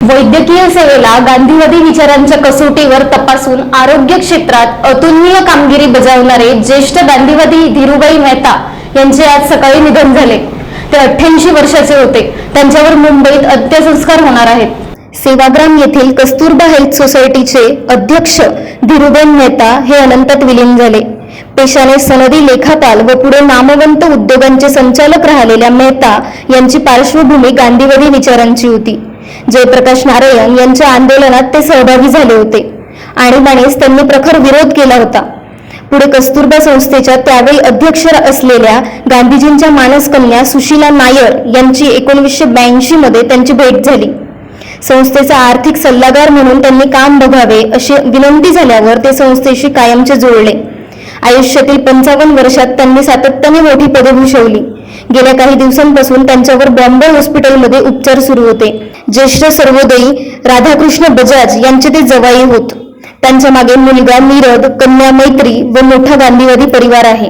वैद्यकीय सेवेला गांधीवादी विचारांच्या कसोटीवर तपासून आरोग्य क्षेत्रात अतुलनीय कामगिरी बजावणारे ज्येष्ठ गांधीवादी धीरुभाई मेहता यांचे आज सकाळी निधन झाले. ते अठ्ठ्याऐंशी वर्षाचे होते. त्यांच्यावर मुंबईत अंत्यसंस्कार होणार आहेत. सेवाग्राम येथील कस्तुरबा हेल्थ सोसायटीचे अध्यक्ष धीरुभाई मेहता हे अनंतात विलीन झाले. पेशाने सनदी लेखापाल व पुढे नामवंत उद्योगांचे संचालक राहिलेल्या मेहता यांची पार्श्वभूमी गांधीवादी विचारांची होती. जयप्रकाश नारायण यांच्या आंदोलनात ते सहभागी झाले होते. आणीबाणीस त्यांनी प्रखर विरोध केला होता. पुढे कस्तुरबा संस्थेच्या त्यावेळी अध्यक्ष असलेल्या गांधीजींच्या मानसकन्या सुशीला नायर यांची एकोणीसशे ब्याऐंशी मध्ये त्यांची भेट झाली. संस्थेचा आर्थिक सल्लागार म्हणून त्यांनी काम बघावे अशी विनंती झाल्यावर ते संस्थेशी कायमचे जुळले. आयुष्यातील पंचावन्न वर्षात त्यांनी सातत्याने मोठी पदे भूषवली. गेल्या काही दिवसांपासून त्यांच्यावर बॉम्बे हॉस्पिटलमध्ये उपचार सुरू होते. ज्येष्ठ सर्वोदयी राधाकृष्ण बजाज यांचे ते जवाई होत. त्यांच्या मागे मुलगा नीरद कन्या मैत्री व मोठा गांधीवादी परिवार आहे.